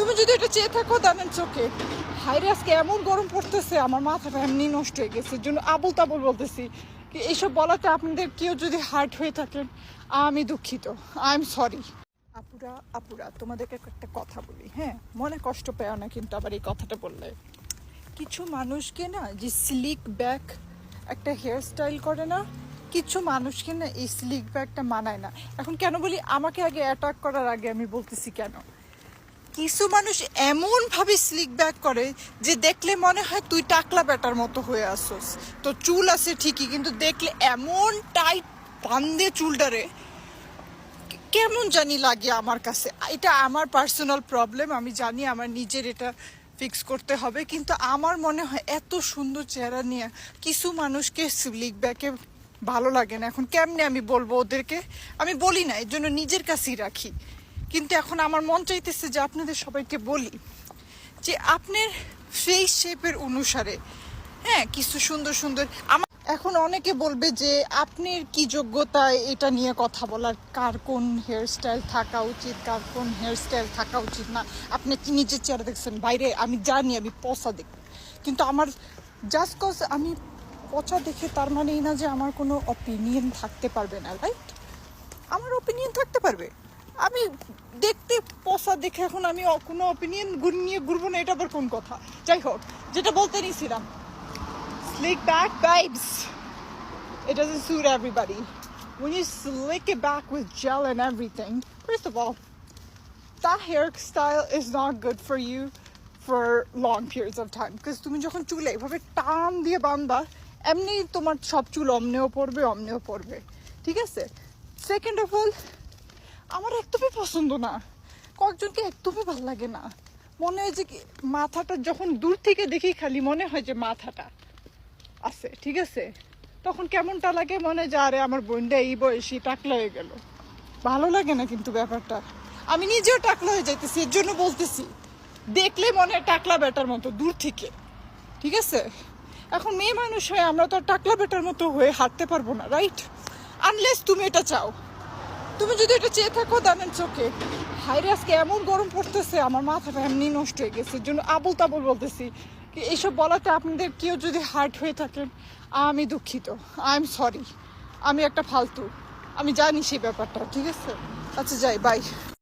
তুমি যদি এটা চেয়ে থাকো দানের চোখে। হাইরে আজকে এমন গরম পড়তেছে, আমার মাথাটা এমনি নষ্ট হয়ে গেছে জন্য আবল তাবল বলতেছি এইসব বলাতে আপনাদের কেউ যদি হার্ট হয়ে থাকেন, আমি দুঃখিত। আই এম সরি আপুরা আপুরা, তোমাদেরকে একটা কথা বলি হ্যাঁ? মনে কষ্ট পেও না কিন্তু আবার এই কথাটা বললে। কিছু মানুষকে না যে স্লিক ব্যাক একটা হেয়ার স্টাইল করে না, কিছু মানুষকে না এই স্লিক ব্যাকটা মানায় না। এখন কেন বলি, আমাকে আগে অ্যাটাক করার আগে আমি বলতেছি কেন? কিছু মানুষ এমন ভাবে স্লিক ব্যাক করে যে দেখলে মনে হয় তুই টাকলা ব্যাটার মতো হয়ে আসোস। তো চুল আছে ঠিকই, কিন্তু দেখলে এমন টাইট বান্ধে চুলটারে কেমন জানি লাগে আমার কাছে। এটা আমার পার্সোনাল প্রবলেম আমি জানি আমার নিজের এটা ফিক্স করতে হবে, কিন্তু আমার মনে হয় এত সুন্দর চেহারা নিয়ে কিছু মানুষকে স্লিক ব্যাকে ভালো লাগে না। এখন কেমনে আমি বলব ওদেরকে? আমি বলি না, এর জন্য নিজের কাছেই রাখি। কিন্তু এখন আমার মন চাইতেছে যে আপনাদের সবাইকে বলি যে আপনার ফেস শেপের অনুসারে হ্যাঁ কিছু সুন্দর সুন্দর। আমার এখন অনেকে বলবে যে আপনার কি যোগ্যতায় এটা নিয়ে কথা বলার, কার কোন হেয়ার স্টাইল থাকা উচিত, কার কোন হেয়ার স্টাইল থাকা উচিত না। আপনি কি নিজের চেহারা দেখছেন? বাইরে আমি জানি, আমি পচা দেখি। কিন্তু আমার জাস্ট কজ আমি পচা দেখে তার মানে এই না যে আমার কোনো অপিনিয়ন থাকতে পারবে না রাইট আমার অপিনিয়ন থাকতে পারবে। আমি দেখতে পচা দেখে এখন আমি কোনো অপিনিয়ন নিয়ে ঘুরবো না এটা আবার কোন কথা যাই হোক যেটা বলতে নিয়েছিলাম slick back babes it doesn't suit everybody when you slick it back with gel and everything first of all that hairstyle is not good for you for long periods of time because তুমি যখন চুলে এভাবে টান দিয়ে বাঁধবা এমনি তোমার সব চুল অমনেও পড়বে অমনেও পড়বে ঠিক আছে সেকেন্ড অফ অল আমার একদমই পছন্দ না। কয়েকজনকে একদমই ভালো লাগে না। মনে হয় যে মাথাটা যখন দূর থেকে দেখি খালি, মনে হয় যে মাথাটা আছে, ঠিক আছে? তখন কেমনটা লাগে মনে যে, আরে আমার বোনটা এই বয়সী, টাকলা হয়ে গেল। ভালো লাগে না কিন্তু ব্যাপারটা। আমি নিজেও টাকলা হয়ে যাইতেছি, এর জন্য বলতেছি, দেখলে মনে হয় টাকলা বেটার মতো দূর থেকে, ঠিক আছে? এখন মেয়ে মানুষ হয়ে আমরা তো টাকলা বেটার মতো হয়ে হাঁটতে পারব না, রাইট? আনলেস তুমি এটা চাও। তুমি যদি এটা চেয়ে থাকো দানের চোখে। হাইরে আজকে এমন গরম পড়তেছে, আমার মাথাটা এমনি নষ্ট হয়ে গেছে জন্য আবল তাবল বলতেছি। কি এইসব বলাতে আপনাদের কেউ যদি হার্ট হয়ে থাকেন, আমি দুঃখিত আই এম সরি আমি একটা ফালতু, আমি জানি সেই ব্যাপারটা, ঠিক আছে? আচ্ছা যাই বাই